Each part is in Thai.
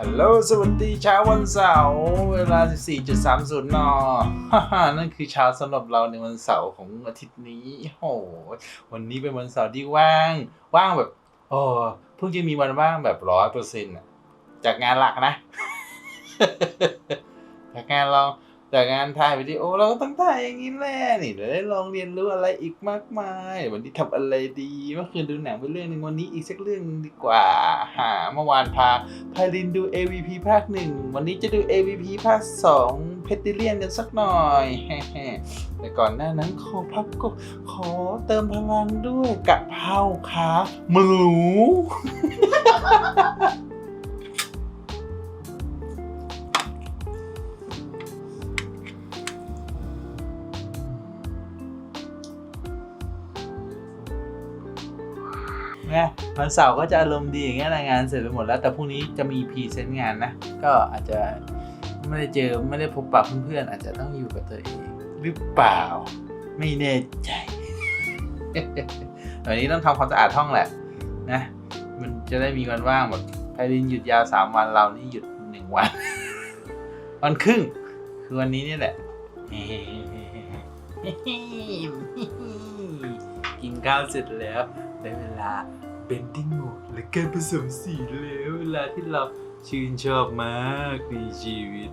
ฮัลโหล สวัสดีเช้าวันเสาร์ เวลา 14.30นฮ่าฮ่านั่นคือเช้าสำหรับเราในวันเสาร์ของอาทิตย์นี้โอ้โห วันนี้เป็นวันเสาร์ที่ว่าง ว่างแบบโอ้เพิ่งจะมีวันว่างแบบร้อยเปอร์เซ็นต์จากงานหลักนะ จากงานเรา จากงานถ่ายวิดีโอเราก็ต้องถ่ายอย่างนี้แหละนี่เดี๋ยวได้ลองเรียนรู้อะไรอีกมากมาย วันนี้ทำอะไรดีเมื่อคืนดูหนังไปเรื่องหนึ่งวันนี้อีกสักเรื่องดีกว่า หาเมื่อวานพาพาลินดู AVP ภาคหนึ่งวันนี้จะดู AVP ภาคสองเพติเลียนกันสักหน่อยแต่ก่อนหน้านั้นขอพักก็ขอเติมพลังด้วยกะเพราขาหมู นะวันเสาร์ก็จะอารมณ์ดีอย่างเงี้ยรายงานเสร็จไปหมดแล้วแต่พรุ่งนี้จะมีพรีเซนต์งานนะ ก็อาจจะไม่ได้เจอไม่ได้พบปะเพื่อนๆอาจจะต้องอยู่กับตัวเองหรือเปล่า ไม่แน่ใจวันนี้ต้องทำความสะอาดห้องแหละนะ มันจะได้มีวันว่างแบบไพรินหยุดยาวสามวันเรานี่หยุดหนึ่งวัน วันครึ่ง คือวันนี้นี่แหละกินข้าวเสร็จแล้ว ได้เวลา bending mode หรือการผสมสีแล้วเวลาที่เราชื่นชอบมากในชีวิต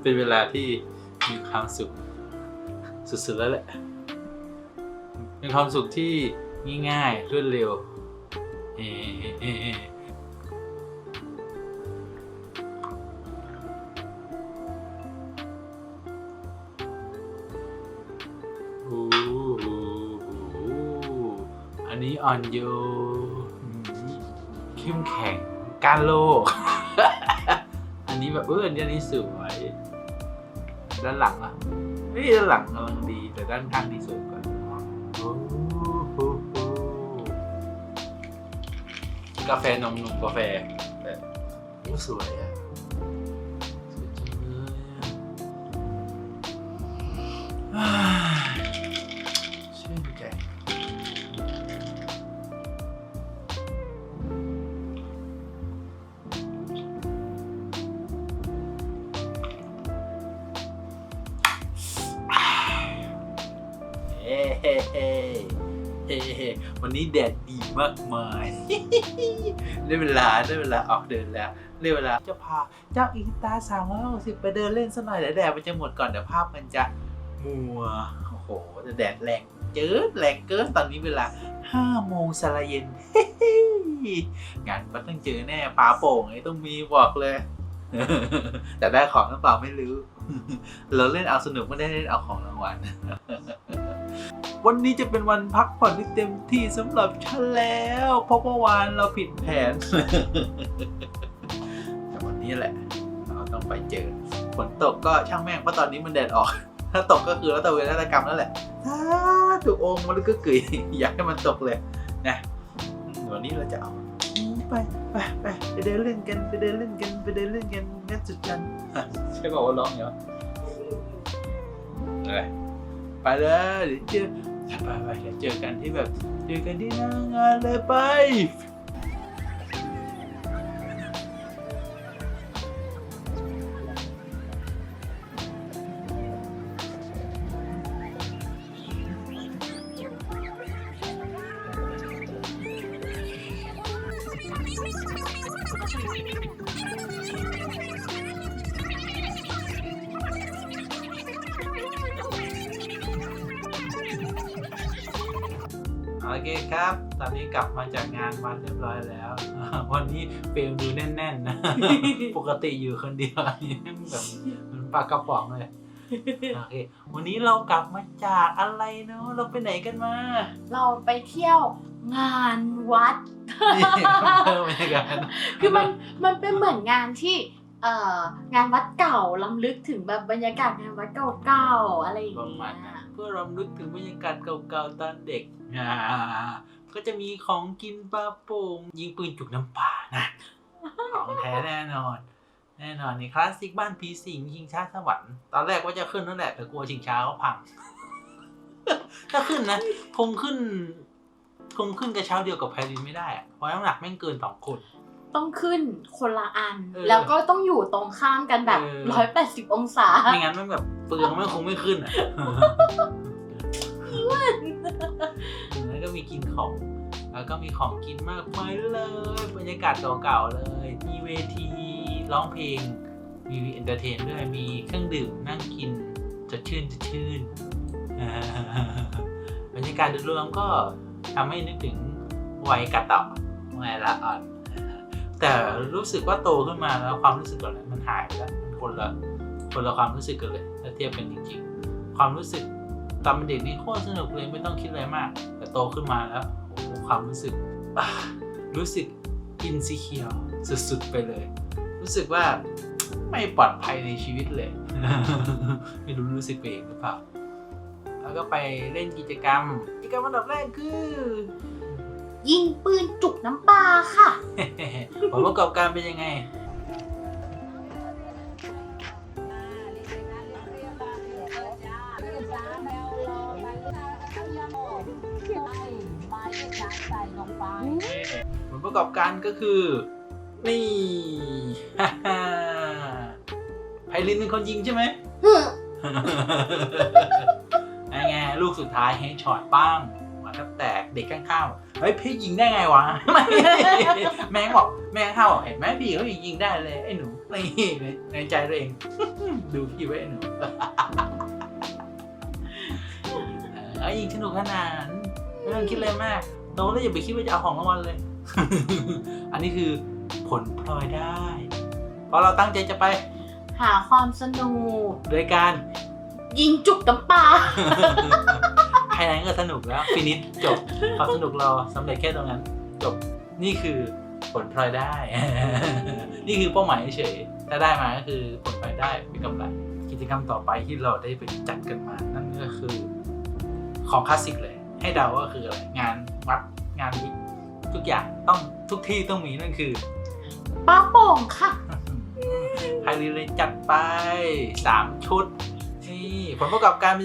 เป็นเวลาที่มีความสุขสุดๆแล้วแหละเป็นความสุขที่ง่ายๆรวดเร็วเอ อันนี้อ่อนโยนเข้มแข็งก้านโลก อันนี้แบบเอออันนี้อันนี้สวยด้านหลังอะเฮ้ยด้านหลังกำลังดีแต่ด้านข้างนี่สวยกว่าโอ้โหกาแฟนมนมกาแฟแบบโอ้สวยอะสวยจังเลยอะ วันนี้แดดดีมากมายได้เวลาได้เวลาออกเดินแล้วได้เวลาจะพาเจ้าอีตาสามร้อยหกสิบไปเดินเล่นสักหน่อยเดี๋ยวแดดมันจะหมดก่อนเดี๋ยวภาพมันจะมัวโอ้โหแต่แดดแรงเจิดแรงเกินตอนนี้เวลาห้าโมงสลายเย็นงานมันต้องเจอแน่ปลาโป่งไอ้ต้องมีบอกเลย แต่ได้ของหรือเปล่าไม่รู้ เราเล่นเอาสนุกไม่ได้เล่นเอาของรางวัล วันนี้จะเป็นวันพักผ่อนที่เต็มที่สำหรับฉันแล้ว เพราะเมื่อวานเราผิดแผน แต่วันนี้แหละ เราต้องไปเจอฝนตกก็ช่างแม่งเพราะตอนนี้มันแดดออก ถ้าตกก็คือรัตเวรกรรมนั่นแหละถ้าถูกองมันก็กึ่ยอยากให้มันตกเลยนะวันนี้เราจะเอาไปไปไปไปเดินเล่นกันไปเดินเล่นกันไปเดินเล่นกันงั้นสุดจันใช่ป่าวว่าร้องเหรออะไร ไปเลยเดี๋ยวเจอไปไปเดี๋ยวเจอกันที่แบบ เจอกันที่หน้างานเลยไป โอเคครับ ตอนนี้กลับมาจากงานวันเรียบร้อยแล้ว วันนี้เฟรมดูแน่นๆนะปกติอยู่คนเดียวอันนี้แม่งแบบเหมันปลากระป๋องเลยโอเควันนี้เรากลับมาจากอะไรเนาะเราไปไหนกันมา เราไปเที่ยวงานวัดเพิ่มบรรยากาศคือมันมันเป็นเหมือนงานที่เอ่องานวัดเก่าล้ำลึกถึงแบบบรรยากาศงานวัดเก่าๆอะไรอย่างประเงี้มาณยนั้น เพื่อรำลึกถึงบรรยากาศเก่าๆตอนเด็กอ่าก็จะมีของกินปลาโป่งยิงปืนจุกน้ำป่านะของแท้แน่นอน แน่นอนนี่คลาสสิกบ้านผีสิงชิงช้าสวรรค์ตอนแรกว่าจะขึ้นนั่นแหละแต่กลัวชิงช้าเขาพัง ถ้าขึ้นนะคงขึ้นคงขึ้นกระเช้าเดียวกับแพรินไม่ได้อะเพราะน้ำหนักแม่งเกินสองคน ต้องขึ้นคนละอัน เออ แล้วก็ต้องอยู่ตรงข้ามกันแบบเออร้อยแปดสิบองศา ไม่งั้นมันแบบเปลืองมันคงไม่ขึ้นอะแล้วก็มีกินของ แล้วก็มีของกินมากมายเลยบรรยากาศเก่าๆเลย มีเวทีร้องเพลง มีเอนเตอร์เทนด้วยมีเครื่องดื่มนั่งกินสดชื่นสดชื่นอ่าบรรยากาศโดยรวมก็ทำให้นึกถึงวัยกะเต่อวัยละอ่อน แต่รู้สึกว่าโตขึ้นมาแล้วความรู้สึกเหล่านั้นมันหายไปแล้วมันคนละคนละความรู้สึกกันเลยถ้าเทียบกันจริงๆ ความรู้สึกตอนเป็นเด็กนี่โคตรสนุกเลยไม่ต้องคิดอะไรมาก แต่โตขึ้นมาแล้วโอ้โหความรู้สึกรู้สึกอินซีเคียวสุดๆไปเลย รู้สึกว่าไม่ปลอดภัยในชีวิตเลย ไม่รู้รู้สึกไปเองหรือเปล่าแล้วก็ไปเล่นกิจกรรม กิจกรรมอันดับแรกคือ ยิงปืนจุกน้ำปลาค่ะ ผลประกอบการเป็นยังไง ผลประกอบการก็คือ นี่ไพลินเป็นคนยิงใช่ไหมไงไงลูกสุดท้ายให้ช็อตป้าง มาแทบแตกเด็กข้างๆเฮ้ยพี่ยิงได้ไงวะไม่แม่งบอกแม่ข้างๆบอกเห็นไหมพี่เขายิงได้เลยไอ้หนูนี่ในในใจตัวเอง ดูพี่ไว้ไอ้หนูเออยิงสนุกขนาดนั้นไม่ต้องคิดอะไรมากโตแล้วอย่าไปคิดว่าจะเอาของรางวัลเลย อันนี้คือผลพลอยได้ เพราะเราตั้งใจจะไป หาความสนุกโดยการ ยิงจุกน้ำปลา แค่นั้นก็สนุกแล้วฟินิชจบความสนุกเราสำเร็จแค่ตรงนั้น จบนี่คือผลพลอยได้ นี่คือเป้าหมายเฉยๆถ้าได้มาก็คือผลพลอยได้เป็นกำไรกิจกรรมต่อไปที่เราได้ไปจัดกันมา นั่นก็คือของคลาสสิกเลย ให้เดาว่าคืออะไรงานวัดงานวิทุกอย่างต้องทุกที่ต้องมีนั่นคือป้าโป่งค่ะไพรีเลยจัดไปสามชุดนี่ผลประกอบการเป็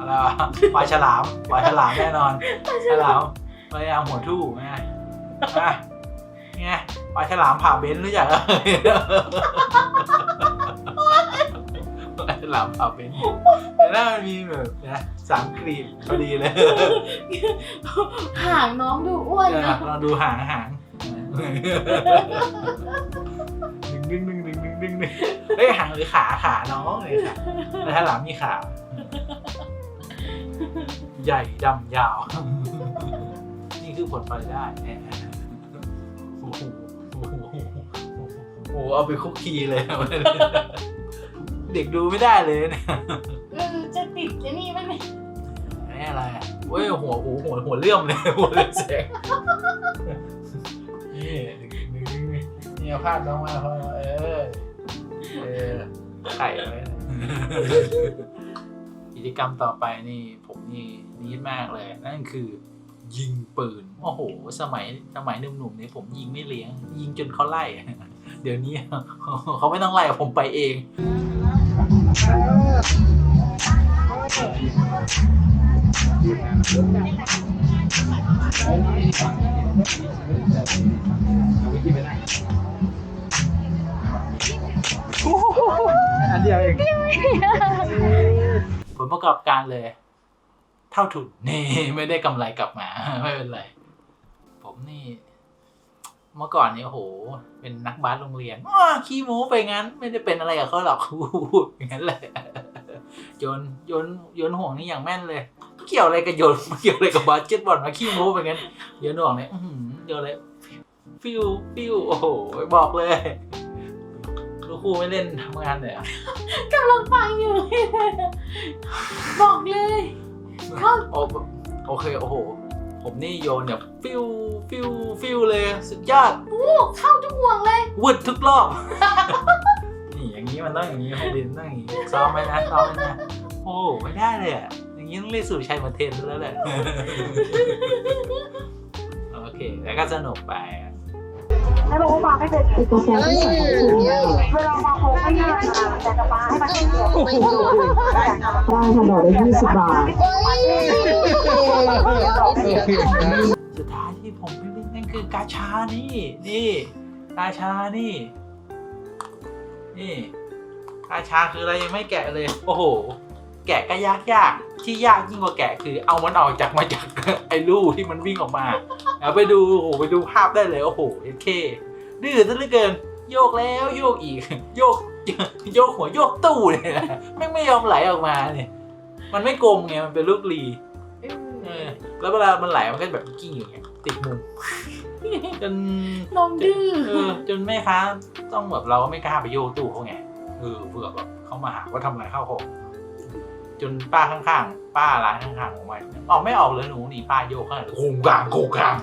อะไรวะปลาฉลามปลาฉลามแน่นอนฉลามพยายามหัวทู่ไงอะไงปลาฉลามผ่าเบนซ์รู้จักเอ่ยปลาฉลามผ่าเบนซ์แต่หน้ามันมีแบบนะสามกรีบพอดีเลยหางน้องดูอ้วนเออนะเราดูหางหางดึงดึงดึงดึงดึงดึงดึงเฮ้ยหางหรือขาขาน้องเลยค่ะแต่ถ้าหลามมีขา ใหญ่ดำยาว นี่คือผลพลอยได้แน่โอ้โหโอ้โหโอ้โหเอาไปคุกคีเลย เด็กดูไม่ได้เลยเนี่ยเออจะติดไอ้นี่มันไหมนี่อะไรอะเว้ยหัวหัวหัวหัวเลื่อมเลยหัวเลื่อมแสงนี่นี่เอาภาพน้องมาพอเออเออไข่ไว้ กิจกรรมต่อไปนี่ผมนี่นิดมากเลย นั่นคือ ยิงปืน โอ้โห สมัยสมัยหนุ่มๆเนี่ยผมยิงไม่เลี้ยง ยิงจนเขาไล่ เดี๋ยวนี้เขาไม่ต้องไล่ผมไปเอง อันเดียวเอง ผลประกอบการเลย เท่าทุนนี่ไม่ได้กำไรกลับมา ไม่เป็นไร ผมนี่ เมื่อก่อนนี่โอ้โห เป็นนักบาสโรงเรียนอ้าขี้โม้ไปงั้น ไม่ได้เป็นอะไรกับเขาหรอกอย่างนั้นเลยโยนโยนโยนห่วงนี่อย่างแม่นเลยเกี่ยวอะไรกับโยนเกี่ยวอะไรกับบาสเกตบอลมาขี้โม้ไปงั้นโยนห่วงเนี่ยโยนอะไรฟิวฟิวโอ้โหบอกเลย ครูไม่เล่นทำงานเลยอะกำลังฟังอยู่ บอกเลยเข้าโอโอเคโอ้โห ผมนี่โยนแบบฟิวฟิวฟิวเลยสุดยอดโอ้เข้าทุกห่วงเลย วืดทุกรอบ นี่อย่างนี้มันต้องอย่างนี้ไฮดินต้องอย่างนี้ซ้อมไหมนะซ้อมไหมนะโอ้ไม่ได้เลยอะอย่างนี้ต้องเรียกสู่ชัยมาเทนแล้วแหละ โอเค แล้วก็สนุกไป อะให้บอกว่ามาไม่เป็นติดตัวแทนที่สวยเวลามาโค้งไม่ยากแต่จะมาให้มันเดียวไม่ถูกได้ค่ะดอกละยี่สิบบาทสุดท้ายที่ผมไม่เล่นนั่นคือกาชานี่นี่กาชานี่นี่กาชาคืออะไรยังไม่แกะเลย โอ้โห แกะก็ยากยาก ที่ยากยิ่งกว่าแกะคือเอามันออกจากมาจาก ไอ้ลูกที่มันวิ่งออกมาเอาไปดูโอ้โหไปดูภาพได้เลยโอ้โหเอเคดื้อซะเหลือเกิน โยกแล้วโยกอีก โยกโยกหัวโยกตู้เลยนะไม่งไม่ยอมไหลออกมาเนี่ยมันไม่กลมไงมันเป็นลูกลีเออแล้วเวลามันไหลมันก็แบบกิ้งอยู่อย่างเงี้ยติดมุมจนนมดื้อเออจนแม่ค้าต้องแบบเราก็ไม่กล้าไปโยกตู้เขาไงเออเผื่อแบบเขามาหาว่าทำอะไรเข้าของ จนป้าข้างๆ ป้าร้านข้างๆของมันออกไม่ออกเลยหนูนี่ป้าโยกข้างหลังโคงกลางโคงกลาง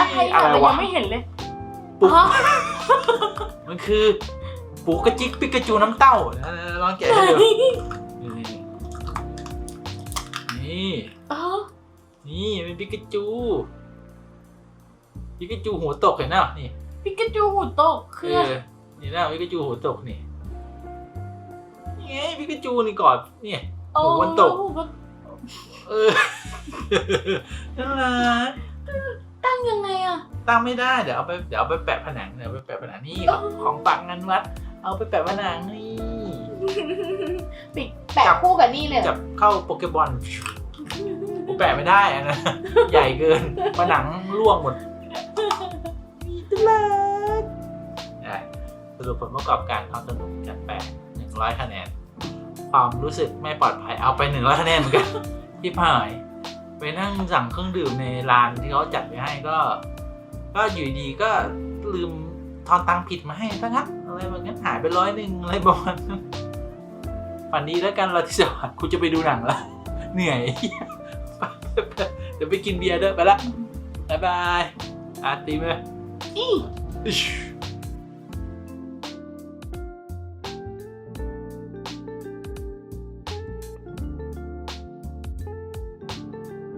อะไรอะอะไรเราวะ ยังไม่เห็นเลยปุ๊บ อ๋อมันคือปูกระจิกปิกาจูน้ำเต้านะลองแกะให้ดูนี่นี่อ๋อนี่เป็นปิกาจูปิกาจูหัวตกเห็นไหมนี่ปิกาจูหูตกเอคืออนี่นะปิกาจูหัวตกนี่นี่ไงปิกาจูนี่กอดนี่ โอ้หูมันตก หูมันเออนั่นแหละตั้งยังไงอะตั้งไม่ได้เดี๋ยวเอาไปเดี๋ยวเอาไปแปะผนังเดี๋ยวเอาไปแปะผนังนี่ของของฝากงานวัด เอาไปแปะผนังนี่ปิดแปะคู่กับนี่เลยเหรจัอบเข้าโปเกบอลกูแปะไม่ได้อะนะใหญ่เกินผนังร่วงหมดมีตลาดอะสรุปผลประกอบการความสนุกจากแปดหนึ่งร้อยคะแนน ความรู้สึกไม่ปลอดภัยเอาไปหนึ่งร้อยคะแนนเหมือนกัน ที่ผ่าย ไปนั่งสั่งเครื่องดื่มในร้านที่เขาจัดไว้ให้ก็ ก็อยู่ดีๆก็ลืมทอนตังค์ผิดมาให้ซะงั้นอะไรแบบนั้นหายไปร้อยหนึ่งอะไรประมาณนั้นฝันดีแล้วกันเราที่สวัสดิ์คุณจะไปดูหนังแล้วเหนื่อยไปไปเดี๋ยวไปกินเบียร์ด้วยไปละบายบายอาตีมเลยอีอิ๊ช